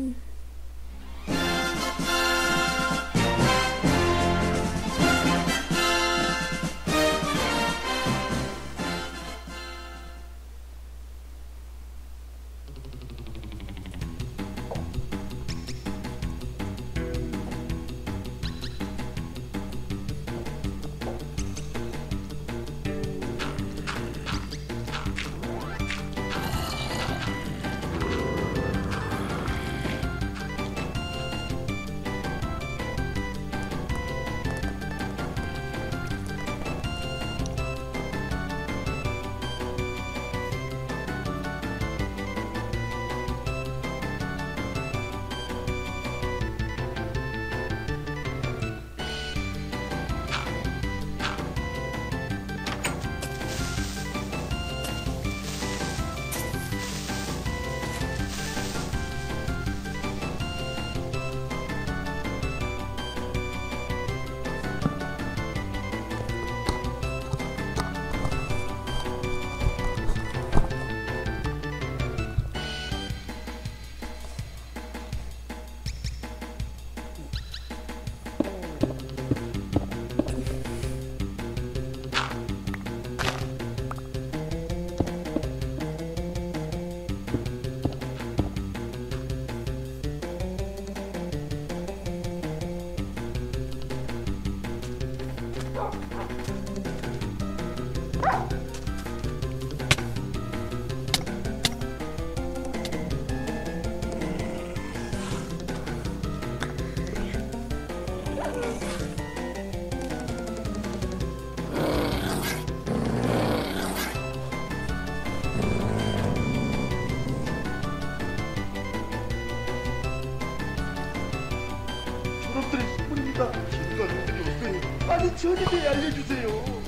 Mm. 저놈들의 소문입니다. 기부가 놈들이 없으니 빨리 전임에 알려주세요.